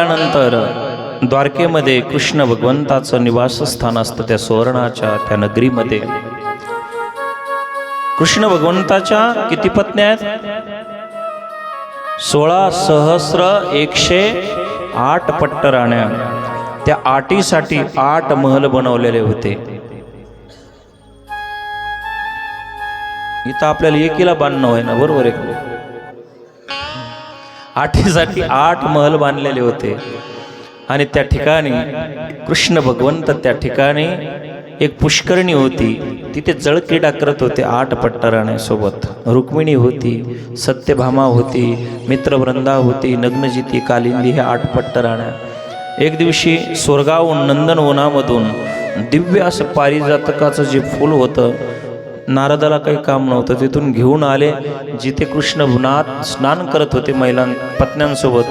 त्यानंतर द्वारकेमध्ये कृष्ण भगवंताचं निवासस्थान असतं त्या सुवर्णाच्या त्या नगरीमध्ये. कृष्ण भगवंताच्या किती पत्न्या आहेत? सोळा सहस्र एकशे आठ पट्ट राण्या त्या आटीसाठी आठ महल बनवलेले होते. इथं आपल्याला एकीला बांधणं होय ना बरोबर आहे आठीसाठी आठ महल बांधलेले होते. आणि त्या ठिकाणी कृष्ण भगवंत त्या ठिकाणी एक पुष्करणी होती. तिथे जळक्रीडा करत होते आठ पट्टराण्यासोबत रुक्मिणी होती सत्यभामा होती मित्रवृंदा होती नग्नजिती कालिंदी हे आठ पट्टराण्या एक दिवशी स्वर्गाहून नंदनवनामधून दिव्य असं पारिजातकाचं जे फूल होतं नारदाला काही काम नव्हतं. तिथून घेऊन आले. जिथे कृष्ण भुनात स्नान करत होते महिलां पत्न्यांसोबत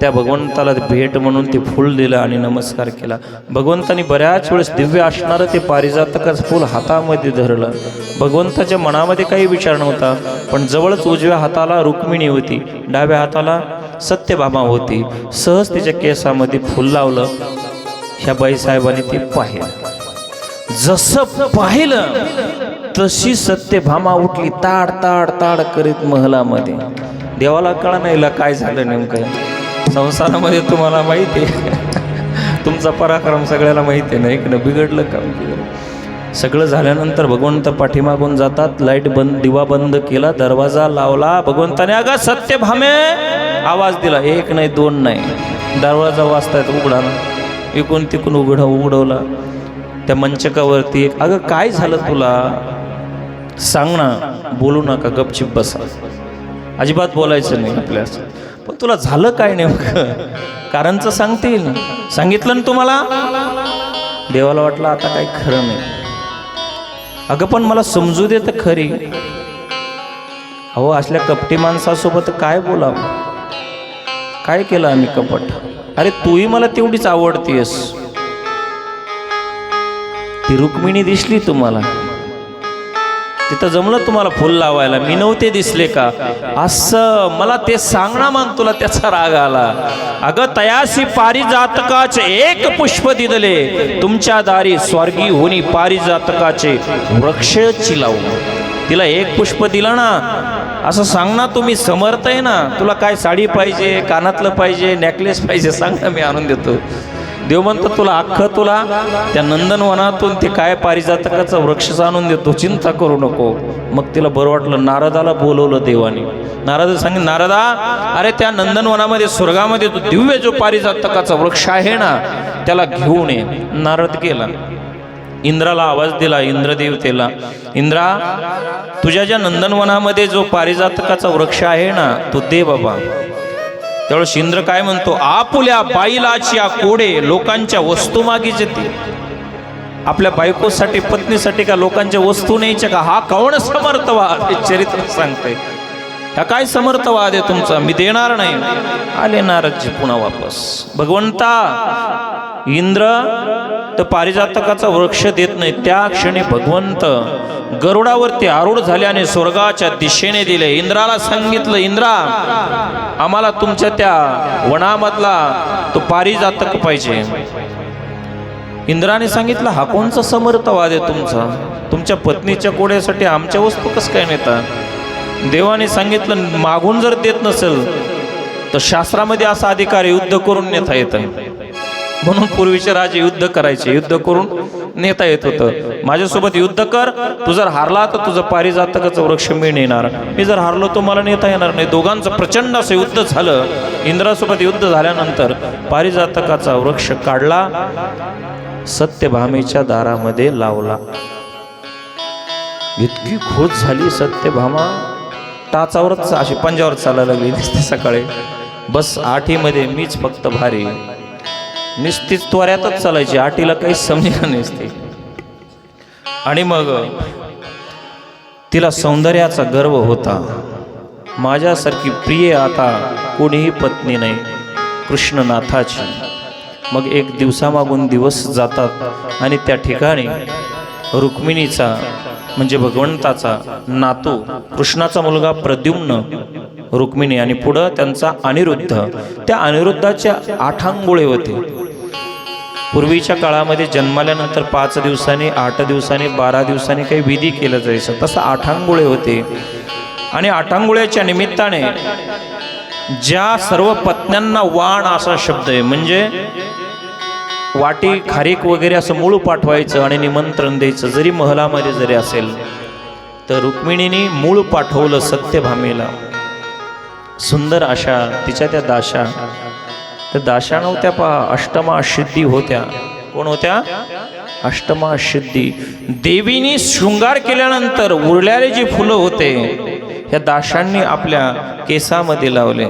त्या भगवंताला भेट म्हणून ते फूल दिलं आणि नमस्कार केला. भगवंतानी बऱ्याच वेळेस दिव्य असणारं ते पारिजातकच फूल हातामध्ये धरलं. भगवंताच्या मनामध्ये काही विचार नव्हता पण जवळच उजव्या हाताला रुक्मिणी होती. डाव्या हाताला सत्यभामा होती. सहज तिच्या केसामध्ये फूल लावलं. ह्या बाईसाहेबांनी ते पाहिलं. जसं पाहिलं तशी सत्यभामा उठली ताड ताड ताड करीत महलामध्ये. देवाला कळा नाही काय झालं नेमकं? संसारामध्ये तुम्हाला माहिती आहे. तुमचा पराक्रम सगळ्याला माहिती आहे ना एक बिघडलं काम केलं. सगळं झाल्यानंतर भगवंत पाठीमागून जातात लाइट बंद दिवा बंद केला दरवाजा लावला भगवंताने अगं सत्यभामे! आवाज दिला एक नाही दोन नाही. दरवाजा वाजतायत उघडा इकून तिकून उघडा उघडवला. त्या मंचकावरती एक अगं काय झालं तुला? सांग ना बोलू नका गपचिप बसा. अजिबात बोलायचं नाही आपल्यास पण तुला झालं काय नेमकं? कारणचं सांगतील. सांगितलं ना तुम्हाला? देवाला वाटलं आता काही खरं नाही. अगं पण मला समजू दे तर खरी. अहो असल्या कपटी माणसासोबत काय बोलावं? काय केलं आम्ही कपट? अरे तूही मला तेवढीच आवडतीयस. ती रुक्मिणी दिसली तुम्हाला. तिथं जमलं तुम्हाला फुल लावायला? मी नव्हते दिसले का? असं मला ते सांगणं मान तुला त्याचा राग आला. अगं तयासी पारिजातकाचे एक पुष्प दिदले. तुमच्या दारी स्वर्गी होनी पारिजातकाचे वृक्ष चिलावून तिला एक पुष्प दिलं ना. असं सांग ना तुम्ही समर्थ आहे ना. तुला काय साडी पाहिजे कानातलं पाहिजे नेकलेस पाहिजे सांग ना मी आणून देतो. देव म्हणतो तुला अख्खं तुला त्या नंदनवनातून ते काय पारिजातकाचा वृक्ष आणून देतो चिंता करू नको. मग तिला बरं वाटलं नारदाला बोलवलं देवाने. नारद सांग नारदा अरे त्या नंदनवनामध्ये स्वर्गामध्ये तो दिव्य जो पारिजातकाचा वृक्ष आहे ना त्याला घेऊन ये. नारद गेला. इंद्राला आवाज दिला इंद्रदेवतेला इंद्रा तुझ्या ज्या नंदनवनामध्ये जो पारिजातकाचा वृक्ष आहे ना तो दे बाबा. त्यावेळेस इंद्र काय म्हणतो आपुल्या बाईलाच्या कोडे लोकांच्या वस्तू मागीच येते आपल्या बायकोसाठी पत्नीसाठी का लोकांच्या वस्तू न्यायच्या का? हा कवण समर्थवाद हे चरित्र सांगते. हा काय समर्थवाद आहे तुमचा? मी देणार नाही. आले नारदजी पुन्हा वापस. भगवंता इंद्र तर पारिजातकाचा वृक्ष देत नाही. त्या क्षणी भगवंत गरुडावरती आरूढ झाल्याने स्वर्गाच्या दिशेने दिले. इंद्राला सांगितलं इंद्रा आम्हाला तुमच्या त्या वनामधला तो पारिजातक पाहिजे. इंद्राने सांगितलं हा कोणचा समर्थवाद आहे तुमचा? तुमच्या पत्नीच्या कोड्यासाठी आमच्या वस्तू कसं काय नेता देवाने सांगितलं मागून जर देत नसेल तर शास्त्रामध्ये असा अधिकार युद्ध करून नेता येतं. म्हणून पूर्वीचे राजे युद्ध करायचे. युद्ध करून नेता येत होतं. माझ्यासोबत युद्ध कर तू जर हारला तर तुझं पारिजातकाचं वृक्ष मी नेणार. मी जर हारलो तर मला नेता येणार नाही. दोघांचं प्रचंड असं युद्ध झालं. इंद्रासोबत युद्ध झाल्यानंतर पारिजातकाचा वृक्ष काढला सत्यभामेच्या दारामध्ये लावला. इतकी खोच झाली सत्यभामा. टाचावरच अशी पंजावर चालायला लागली सकाळी. बस आठीमध्ये मीच फक्त भारी. निस्तीच त्वऱ्यातच चालायची. आटीला काही समजा नसते. आणि मग तिला सौंदर्याचा गर्व होता. माझ्यासारखी प्रिय आता कोणीही पत्नी नाही. कृष्णनाथाची. मग एक दिवसामागून दिवस जातात आणि त्या ठिकाणी रुक्मिणीचा म्हणजे भगवंताचा नातू कृष्णाचा मुलगा प्रद्युम्न रुक्मिणी आणि पुढं त्यांचा अनिरुद्ध. त्या अनिरुद्धाच्या आठ होते. पूर्वीच्या काळामध्ये जन्माल्यानंतर पाच दिवसांनी आठ दिवसांनी बारा दिवसांनी काही विधी केलं जायचं तसं आठांगुळे होते. आणि आठांगुळ्याच्या निमित्ताने ज्या सर्व पत्न्यांना वाण असा शब्द आहे म्हणजे वाटी खारीक वगैरे असं मूळ पाठवायचं आणि निमंत्रण द्यायचं जरी महलामध्ये जरी असेल तर रुक्मिणीने मूळ पाठवलं सत्यभामेला. सुंदर अशा तिच्या त्या दाशा तर दाशा नव्हत्या पहा अष्टमा सिद्धी होत्या. कोण होत्या? अष्टमा सिद्धी. देवीनी शृंगार केल्यानंतर उरलेले जी फुलं होते ह्या दाशांनी आपल्या केसामध्ये लावले.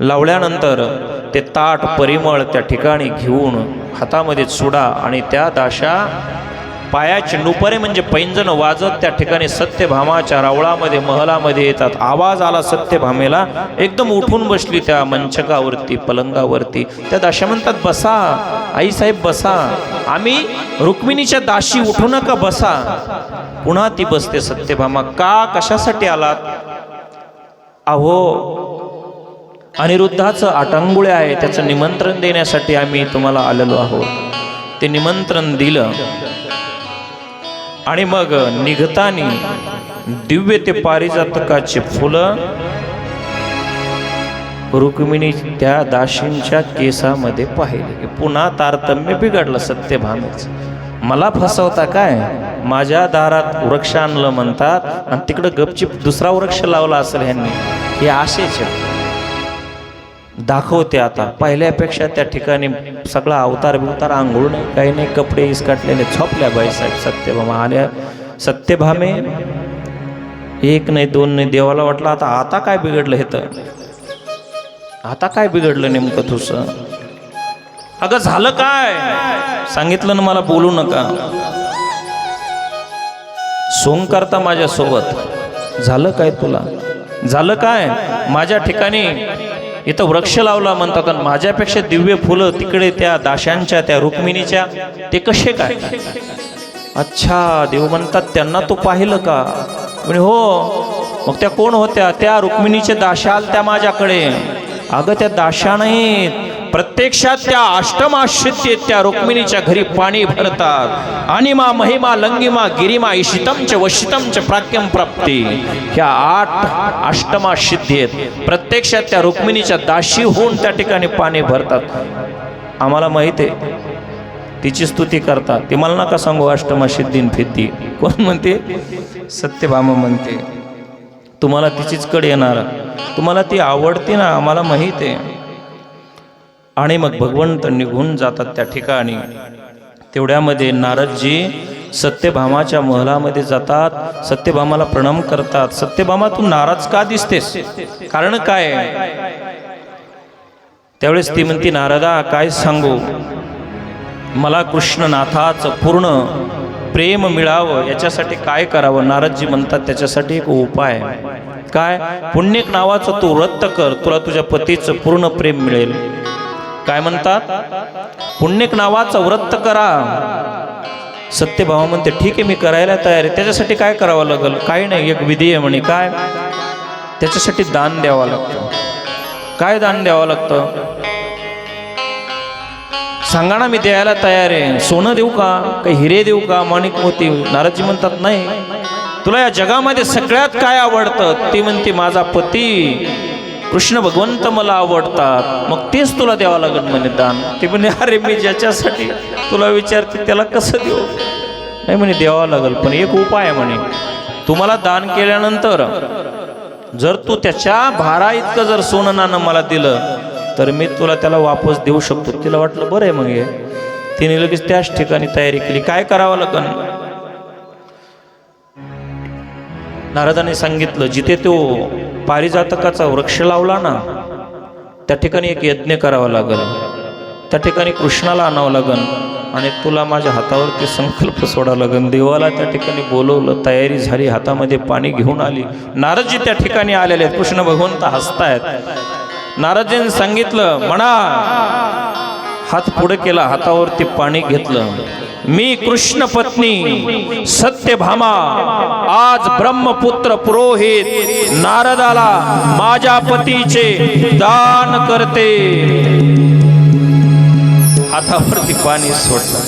लावल्यानंतर ते ताट परिमळ त्या ठिकाणी घेऊन हातामध्ये चुडा आणि त्या दाशा पायाचे नुपरे म्हणजे पैंजण वाजत त्या ठिकाणी सत्यभामाच्या रावळामध्ये महलामध्ये येतात. आवाज आला सत्यभामेला. एकदम उठून बसली त्या मंचकावरती पलंगावरती. त्या दाशा म्हणतात बसा. आईसाहेब बसा. आम्ही रुक्मिणीच्या दाशी उठू नका बसा. पुन्हा ती बसते सत्यभामा. का? कशासाठी आलात? अहो अनिरुद्धाचं आटांगुळे आहे. त्याचं निमंत्रण देण्यासाठी आम्ही तुम्हाला आलेलो आहोत. ते निमंत्रण दिलं. आणि मग निघतानी दिव्य ते पारिजातकाचे फुलं रुक्मिणी त्या दाशींच्या केसामध्ये पाहिले. पुन्हा तारतम्य बिघडलं सत्यभामेच. मला फसवता काय? माझ्या दारात वृक्ष आणलं म्हणतात. आणि तिकडं गपचिप दुसरा वृक्ष लावला असेल ह्यांनी. हे आशेच. दाखवते आता. पहिल्यापेक्षा त्या ठिकाणी सगळा अवतार बिवतार आंघोळ नाही काही नाही कपडे इसकाटलेले झोपल्या बाईसाहेब सत्यभामा. आल्या सत्यभामे एक नाही दोन नाही देवाला वाटलं आता आता काय बिघडलं हे तर? आता काय बिघडलं नेमकं तुझं अगं झालं काय? सांगितलं ना मला बोलू नका. सोंग करता माझ्यासोबत. झालं काय तुला? झालं काय? माझ्या ठिकाणी इथं वृक्ष लावला म्हणतात आणि माझ्यापेक्षा दिव्य फुलं तिकडे त्या दाशांच्या त्या रुक्मिणीच्या ते कसे काय? अच्छा देव म्हणतात त्यांना तू पाहिलं का? म्हणे हो. मग त्या कोण होत्या? त्या रुक्मिणीच्या दाशाल त्या माझ्याकडे. अगं त्या दाशा नाहीत प्रत्यक्षात त्या अष्टमाश्रित्य त्या रुक्मिणीच्या घरी पाणी भरतात. अनिमा महिमा लंगिमा गिरिमा इशितमच वशितमच प्राक्यम प्राप्ती. ह्या आठ अष्टमा आहेत प्रत्यक्षात त्या रुक्मिणीच्या दाशी होऊन त्या ठिकाणी पाणी भरतात. आम्हाला माहीत आहे तिची स्तुती करतात. ती मला नका सांगू अष्टमा सिद्धीन फिद्धी कोण म्हणते? सत्यभामा म्हणते. तुम्हाला तिचीच कड येणार. तुम्हाला ती आवडते ना आम्हाला माहीत आहे. आणि मग भगवंत निघून जातात त्या ठिकाणी. तेवढ्यामध्ये नारदजी सत्यभामाच्या महलामध्ये जातात सत्यभामाला प्रणाम करतात. सत्यभामा तू नाराज का दिसतेस? कारण काय? त्यावेळेस ती म्हणती नारदा काय सांगू? मला कृष्णनाथाचं पूर्ण प्रेम मिळावं याच्यासाठी काय करावं? नारदजी म्हणतात त्याच्यासाठी एक उपाय काय? पुण्यक नावाचं तू रद्द कर तुला तुझ्या पतीचं पूर्ण प्रेम मिळेल. काय म्हणतात? पुण्यक नावाचं व्रत करा. सत्यभावा म्हणते ठीक आहे मी करायला तयार आहे. त्याच्यासाठी काय करावं लागेल? काही नाही एक विधी आहे म्हणे. काय? त्याच्यासाठी दान द्यावं लागतं. काय दान द्यावं लागतं? सांगा ना मी द्यायला तयार आहे. सोनं देऊ का? काही हिरे देऊ का? माणिक मोती? नाराजी म्हणतात नाही. तुला या जगामध्ये सगळ्यात काय आवडतं? ती म्हणते माझा पती. कृष्ण भगवंत मला आवडतात. मग तेच तुला द्यावं लागेल म्हणे दान. ते म्हणे अरे मी ज्याच्यासाठी तुला विचारते त्याला कसं देऊ? नाही म्हणे द्यावं लागेल. पण एक उपाय आहे म्हणे तुम्हाला दान केल्यानंतर जर तू त्याच्या भारा इतकं जर सोनं नाणं मला दिलं तर मी तुला त्याला वापस देऊ शकतो. तिला वाटलं बरं आहे मग हे. तिने लगेच त्याच ठिकाणी तयारी केली. काय करावं लागेल नारदाने सांगितलं जिथे तो पारिजातकाचा वृक्ष लावला ना त्या ठिकाणी एक यज्ञ करावा लागल. त्या ठिकाणी कृष्णाला आणावं लागन आणि तुला माझ्या हातावरती संकल्प सोडावा लागेल. देवाला त्या ठिकाणी बोलवलं तयारी झाली हातामध्ये पाणी घेऊन आली. नारदजी त्या ठिकाणी आलेले आहेत. कृष्ण भगवंत हसतायत. नारदजींनी सांगितलं म्हणा हात पुढे केला हातावरती पाणी घेतलं. मी कृष्ण पत्नी सत्यभामा आज ब्रह्मपुत्र पुरोहित नारदाला माझ्या पतीचे दान करते. हातावरती पाणी सोडलं.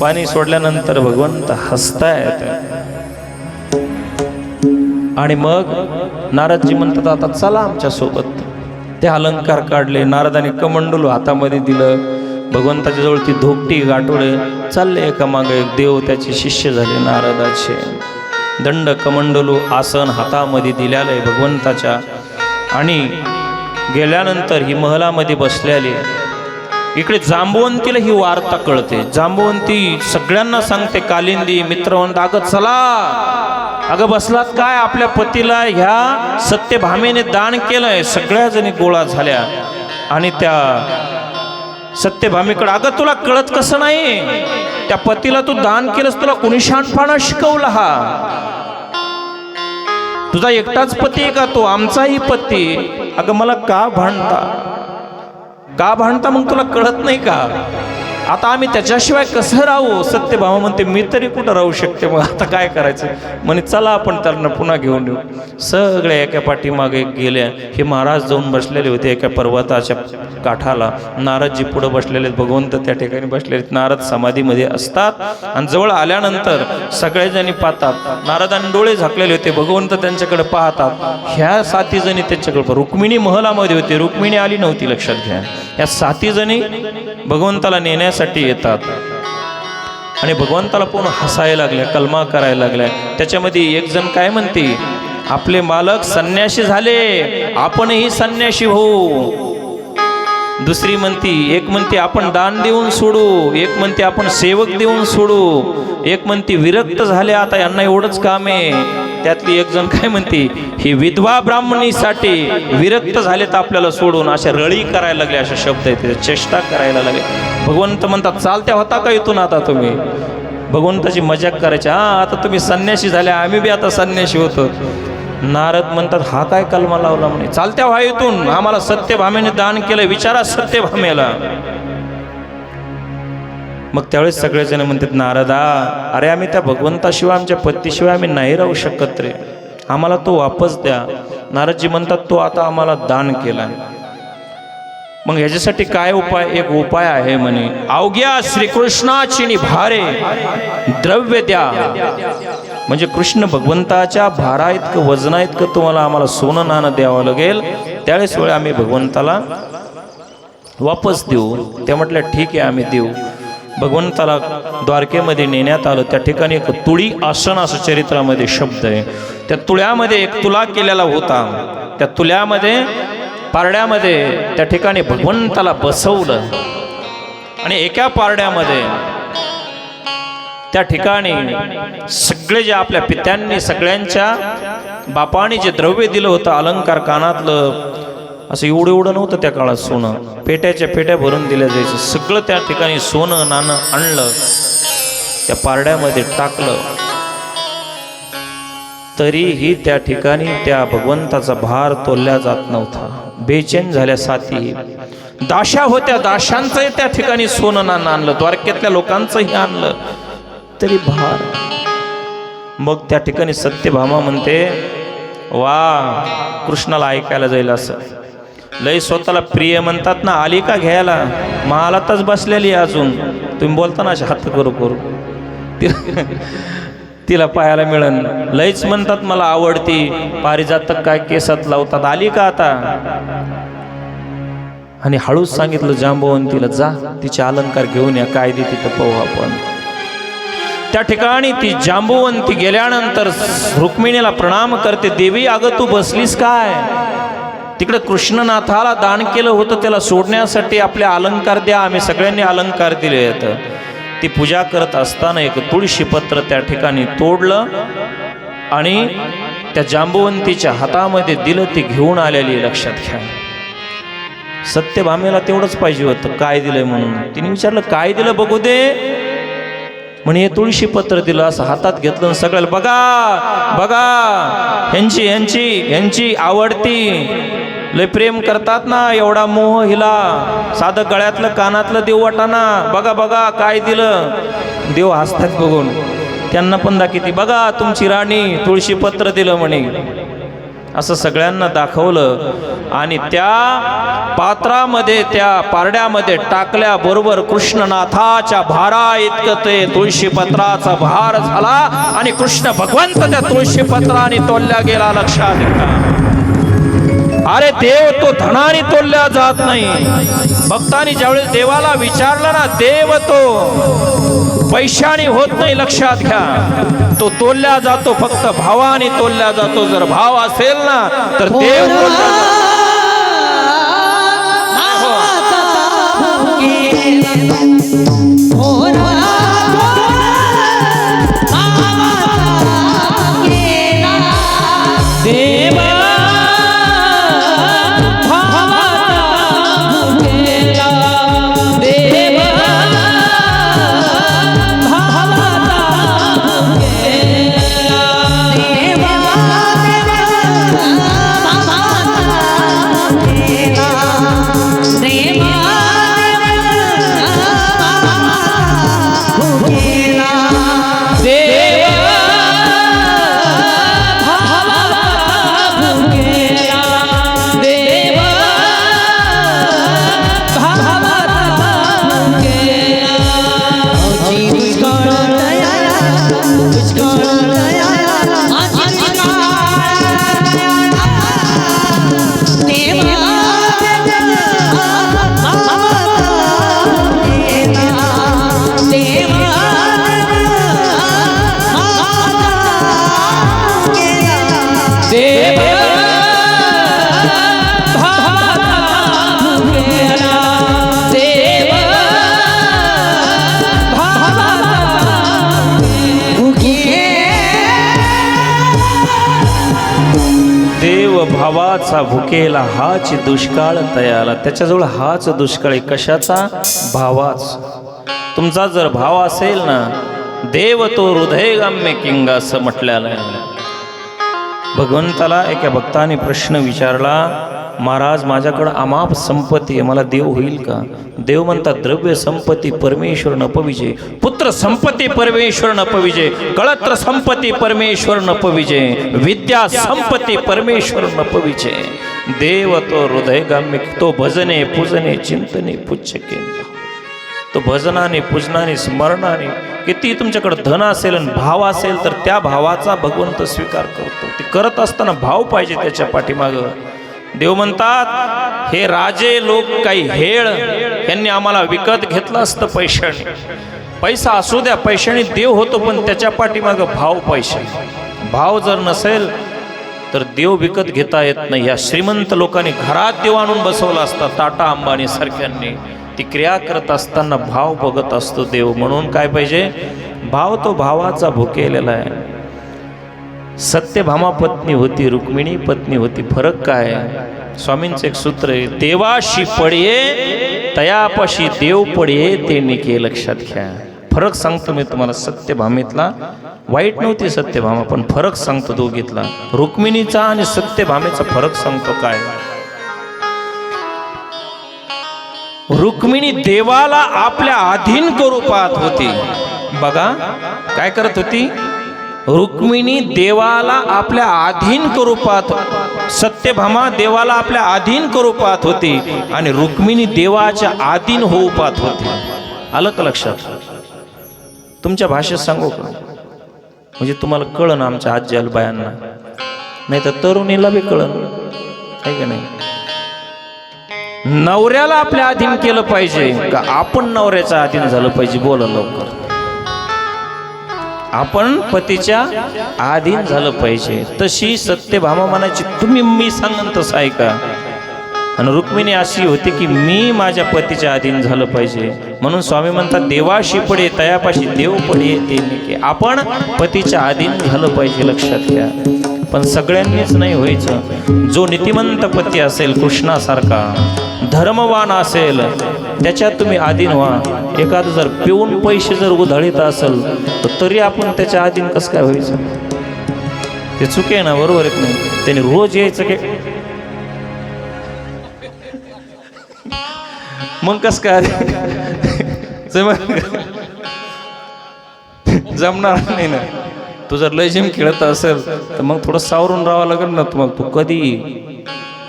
पाणी सोडल्यानंतर भगवंत हसतायत आणि मग नारदजी म्हणतात आता चला आमच्यासोबत ते अलंकार काढले. नारदाने कमंडलू हातामध्ये दिलं. भगवंताच्या जवळ ती धोपटी गाठोडे चालले एका मागे एक देव त्याचे शिष्य झाले नारदाचे. दंड कमंडलू आसन हातामध्ये दिल्याले आहे भगवंताच्या. आणि गेल्यानंतर ही महलामध्ये बसलेली इकडे जांबवंतीला ही वार्ता कळते. जांबवंती सगळ्यांना सांगते कालिंदी मित्रवंत अगं चला. अगं बसलात काय? आपल्या पतीला ह्या सत्यभामेने दान केलंय. सगळ्या जणी गोळा झाल्या. आणि त्या सत्यभामीकडं. अगं तुला कळत कसं नाही त्या पतीला तू दान केलंस तुला कुणी शहाणपणा शिकवला हा? तुझा एकटाच पती आहे का तो? आमचाही पती अगं मला का भांडता? का भांडता मग तुला कळत नाही का? आता आम्ही त्याच्याशिवाय कसं राहू? सत्यभामा म्हणते मी तरी कुठं राहू शकते? मग आता काय करायचं? म्हणे चला आपण त्यांना पुन्हा घेऊन येऊ. सगळे एका पाठीमागे गेल्या हे महाराज जाऊन बसलेले होते एका पर्वताच्या काठाला. नारदजी पुढं बसलेले आहेत, भगवंत त्या ठिकाणी बसलेले आहेत. नारद समाधीमध्ये असतात आणि जवळ आल्यानंतर सगळेजणी पाहतात. नारदांनी डोळे झाकलेले होते. भगवंत त्यांच्याकडे पाहतात. ह्या सातीजणी त्यांच्याकडे रुक्मिणी महलामध्ये होती. रुक्मिणी आली नव्हती लक्षात घ्या. ह्या साती भगवंताला नेण्या नेण्यासाठी येतात. आणि भगवंताला पूर्ण हसायला लागल्या कलमा करायला लागल्या. त्याच्यामध्ये एक जण काय म्हणते? आपले मालक संन्याशी झाले आपणही संन्याशी होऊ. दुसरी म्हणती एक म्हणते आपण दान देऊन सोडू. एक म्हणते आपण सेवक देऊन सोडू. एक म्हणते विरक्त झाले आता यांना एवढंच काम आहे. त्यातली एक जण काय म्हणते ही विधवा ब्राह्मणीसाठी विरक्त झाले तर आपल्याला सोडून अशा रळी करायला लागले अशा शब्द आहेत चेष्टा करायला लागले. भगवंत म्हणतात चालत्या होता का इथून आता तुम्ही? भगवंताची मजाक करायची हा आता तुम्ही संन्याशी झाल्या आम्ही बी आता संन्याशी होतो. नारद म्हणतात हा काय कलमा लावला म्हणे? चालत्या व्हा इथून आम्हाला सत्यभामेने दान केलं विचारा सत्यभामेला. मग त्यावेळेस सगळेजण म्हणतात नारदा अरे आम्ही त्या भगवंताशिवाय आमच्या पत्तीशिवाय आम्ही नाही राहू शकत रे. आम्हाला तो वापस द्या. नारदजी म्हणतात तो आता आम्हाला दान केला मग ह्याच्यासाठी काय उपाय? एक उपाय आहे म्हणे. अवघ्या श्रीकृष्णाची निभारे द्रव्य द्या. म्हणजे कृष्ण भगवंताच्या भारा इतकं वजना इतकं तुम्हाला आम्हाला सोनं नाणं द्यावं लागेल. त्यावेळेस वेळ आम्ही भगवंताला वापस देऊ. त्या म्हटल्या ठीक आहे आम्ही देऊ. भगवंताला द्वारकेमध्ये नेण्यात आलं. त्या ठिकाणी एक तुळी आसन असं चरित्रामध्ये शब्द आहे. त्या तुळ्यामध्ये एक तुला केलेला होता. त्या तुल्यामध्ये पारड्यामध्ये त्या ठिकाणी भगवंताला बसवलं. आणि एका पारड्यामध्ये त्या ठिकाणी सगळे जे आपल्या पित्यांनी सगळ्यांच्या बापाने जे द्रव्य दिलं होतं अलंकार कानातलं असं एवढं एवढं नव्हतं त्या काळात सोनं. पेट्याच्या पेट्या भरून दिल्या जायचं. सगळं त्या ठिकाणी सोनं नाणं आणलं. त्या पारड्यामध्ये टाकलं. तरीही त्या ठिकाणी त्या भगवंताचा भार तोलल्या जात नव्हता. बेचैन झाल्या साथी. दाशा होत्या. दाशांचंही त्या ठिकाणी सोनं नाणं आणलं. द्वारकेतल्या लोकांचंही आणलं. तरी भार. मग त्या ठिकाणी सत्यभामा म्हणते वा कृष्णाला ऐकायला जाईल असं. लय स्वतःला प्रिय म्हणतात ना आली का घ्यायला? महालातच बसलेली आहे अजून. तुम्ही बोलताना असे हात करू करू. तिला पाहायला मिळन लयच म्हणतात मला आवडती. पारिजातक काय केसात लावतात. आली का आता? आणि हळूच सांगितलं जांबवंतीला जा. तिचे अलंकार घेऊन या. कायदे तिथं पाहू आपण. त्या ठिकाणी ती जांबुवंती गेल्यानंतर रुक्मिणीला प्रणाम करते देवी अगं तू बसलीस काय? तिकडे कृष्णनाथाला दान केलं होतं त्याला सोडण्यासाठी आपले अलंकार द्या आम्ही सगळ्यांनी अलंकार दिले आहेत. ती पूजा करत असताना एक तुळशीपत्र त्या ठिकाणी तोडलं आणि त्या जांबुवंतीच्या हातामध्ये दिलं ती घेऊन आलेली लक्षात घ्या. सत्यभामेला तेवढंच पाहिजे होतं काय दिलंय म्हणून. तिने विचारलं काय दिलं बघू दे? म्हणे हे तुळशी पत्र दिलं असं हातात घेतलं सगळ्याला बघा बघा ह्यांची ह्यांची ह्यांची आवडती. लय प्रेम करतात ना एवढा मोह हिला. साधं गळ्यातलं कानातलं देव वाटाना बघा बघा काय दिलं. देव हसतात बघून. त्यांना पण दाखिती बघा तुमची राणी तुळशी पत्र दिलं म्हणे. असं सगळ्यांना दाखवलं आणि त्या पात्रामध्ये त्या पारड्यामध्ये टाकल्याबरोबर कृष्णनाथाच्या भारा इतकं ते तुळशी पत्राचा भार झाला आणि कृष्ण भगवंत त्या तुळशी पत्राने तोलल्या गेला लक्षात येतात अरे देव तो धनाने तोलल्या जात नाही. भक्तानी ज्यावेळेस देवाला विचारलं ना देव तो पैशाने होत नाही लक्षात घ्या. तो तोलल्या जातो फक्त भावाने तोलल्या जातो. जर भाव असेल ना तर देव तोलला असा भुकेला हाच दुष्काळ तयाला त्याच्याजवळ हाच दुष्काळ आहे. कशाचा? भावाच. तुमचा जर भाव असेल ना देव तो हृदयगाम्य किंग असं म्हटल्याला भगवंताला एका भक्ताने प्रश्न विचारला महाराज माझ्याकडं अमाप संपत्ती आहे मला देव होईल का? देव म्हणतात द्रव्य संपत्ती परमेश्वर नपविजे. पुत्र संपत्ती परमेश्वर नपविजय कळत्र संपत्ती परमेश्वर नपविजय विद्या संपत्ती परमेश्वर न देव तो हृदयगाम्य तो भजने पूजने चिंतने पुच्छ केंद्र तो भजनाने पूजनाने स्मरणाने किती तुमच्याकडे धन असेल आणि भाव असेल तर त्या भावाचा भगवंत स्वीकार करतो. ते करत असताना भाव पाहिजे त्याच्या पाठीमागं. देव म्हणतात हे राजे लोक काही हेळ यांनी आम्हाला विकत घेतलं असतं पैशाने. पैसा असू द्या पैशाने देव होतो पण त्याच्या पाठीमागं भाव पैसे. भाव जर नसेल तर देव विकत घेता येत नाही. या श्रीमंत लोकांनी घरात देव आणून बसवला असता टाटा अंबानी सारख्यांनी. ती क्रिया करत असताना भाव बघत असतो देव. म्हणून काय पाहिजे? भाव तो भावाचा भुकेलेला आहे. सत्यभामा पत्नी होती रुक्मिणी पत्नी होती फरक काय? स्वामींचं एक सूत्र आहे देवाशी पडये तयापाशी देव पडये ते निके लक्षात घ्या. फरक सांगतो मी तुम्हाला सत्यभामेतला. वाईट नव्हती सत्यभामा पण फरक सांगतो दोघीतला. रुक्मिणीचा आणि सत्यभामेचा फरक सांगतो काय? रुक्मिणी देवाला आपल्या अधीन करू पाहत होती. बघा काय करत होती? रुक्मिणी देवाला आपल्या अधीन करूपात सत्यभामा देवाला आपल्या अधीन करूपात होती आणि रुक्मिणी देवाच्या अधीन होऊ पाहत होती. आलं का लक्षात? तुमच्या भाषेत सांगू का? म्हणजे तुम्हाला कळन आमच्या आजी बायांना नाही तर तरुणीला बी कळन आहे का नाही? नवऱ्याला आपल्या अधीन केलं पाहिजे का आपण नवऱ्याच्या अधीन झालं पाहिजे? बोला लवकर. आपण पतीच्या अधीन झालं पाहिजे. तशी सत्यभामा म्हणायची तुम्ही मी सांगन तसं ऐका. आणि रुक्मिणी अशी होती की मी माझ्या पतीच्या अधीन झालं पाहिजे. म्हणून स्वामी म्हणतात देवाशी पडे तयापाशी देव पडे ते आपण पतीच्या अधीन झालं पाहिजे लक्षात घ्या. पण सगळ्यांनीच नाही व्हायचं. जो नीतिमंत पती असेल कृष्णासारखा धर्मवान असेल त्याच्यात तुम्ही आधीन व्हा. एखादं जर पिऊन पैसे जर उधळीत असेल तर तरी आपण त्याच्या आधीन कसं काय व्हायचं? ते चुके आहे ना बरोबर येत नाही? त्याने रोज यायचं काय मग कस काय? जम- जमणार नाही ना. तू जर लय जिम खेळत असेल तर मग थोडं सावरून राहावं लागेल ना तुम्हाला. तू कधी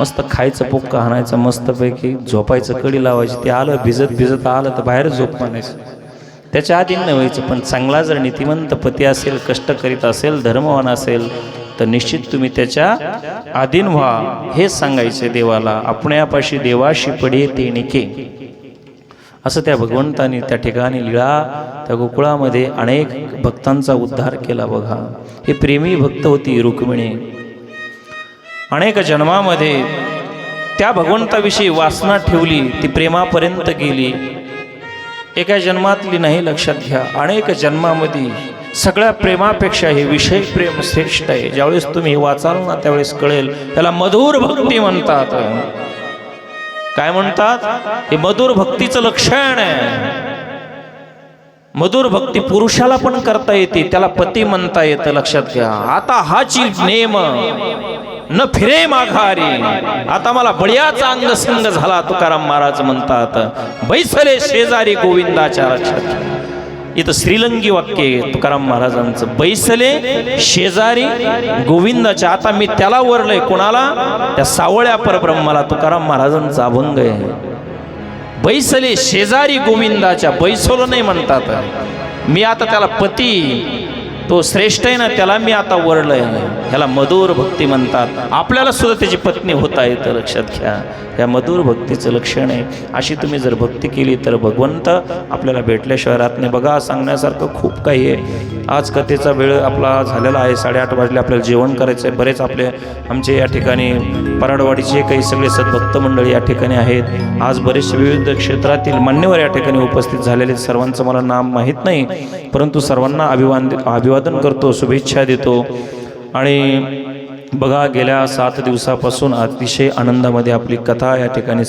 मस्त खायचं पोक्का हाणायचं मस्तपैकी झोपायचं कडी लावायची ते आलं भिजत भिजत आलं तर बाहेर झोप मानायचं. त्याच्या आधी न व्हायचं पण चांगला जर नीतिमंत पती असेल कष्ट करीत असेल धर्मवान असेल तर निश्चित तुम्ही त्याच्या आधीन व्हा. हेच सांगायचे देवाला आपण्यापाशी देवाशी पडे ते निके. असं त्या भगवंतानी त्या ठिकाणी लीळा त्या गोकुळामध्ये अनेक भक्तांचा उद्धार केला बघा. हे प्रेमी भक्त होती रुक्मिणी. अनेक जन्मामध्ये त्या भगवंताविषयी वासना ठेवली ती प्रेमापर्यंत गेली. एका जन्मातली नाही लक्षात घ्या. अनेक जन्मामध्ये सगळ्या प्रेमापेक्षा हे विषय प्रेम श्रेष्ठ आहे. ज्यावेळेस तुम्ही वाचाल ना त्यावेळेस कळेल. त्याला मधुर भक्ती म्हणतात. काय म्हणतात? हे मधुर भक्तीचं लक्षण आहे. मधुर भक्ती पुरुषाला पण करता येते त्याला पती म्हणता येतं लक्षात घ्या. आता हाची नेम. न फिरे माघारी. आता मला बळ्याचा अंग संग झाला तुकाराम महाराज म्हणतात बैसले शेजारी गोविंदाच्या रक्षात इथं श्रीलंगी वाक्य आहे तुकाराम महाराजांचं बैसले शेजारी गोविंदाच्या. आता मी त्याला वरलंय कोणाला? त्या सावळ्या परब्रह्माला तुकाराम महाराजांचा अभंग आहे. बैसले शेजारी गोविंदाच्या बैसलो नाही म्हणतात. मी आता त्याला पती तो श्रेष्ठ आहे ना त्याला मी आता वरलंय ह्याला मधुर भक्ती म्हणतात. आपल्याला सुद्धा त्याची पत्नी होता येतं लक्षात घ्या. या मधुर भक्तीचं लक्षण आहे. अशी तुम्ही जर भक्ती केली तर भगवंत आपल्याला भेटल्याशिवाय राहत नाही बघा सांगण्यासारखं खूप काही आहे. आज कथेचा वेळ आपला झालेला आहे. साडेआठ वाजले आपल्याला जेवण करायचं आहे. बरेच आपले आमचे या ठिकाणी पराडवाडीचे काही सगळे सद्भक्त मंडळी या ठिकाणी आहेत. आज बरेचसे विविध क्षेत्रातील मान्यवर या ठिकाणी उपस्थित झालेले आहेत. सर्वांचं मला नाम माहीत नाही. परंतु सर्वांना अभिवान अभिवादन करतो शुभेच्छा देतो. आणि बघा गेल्या सात दिवसापासून अतिशय आनंदामध्ये आपली कथा या ठिकाणी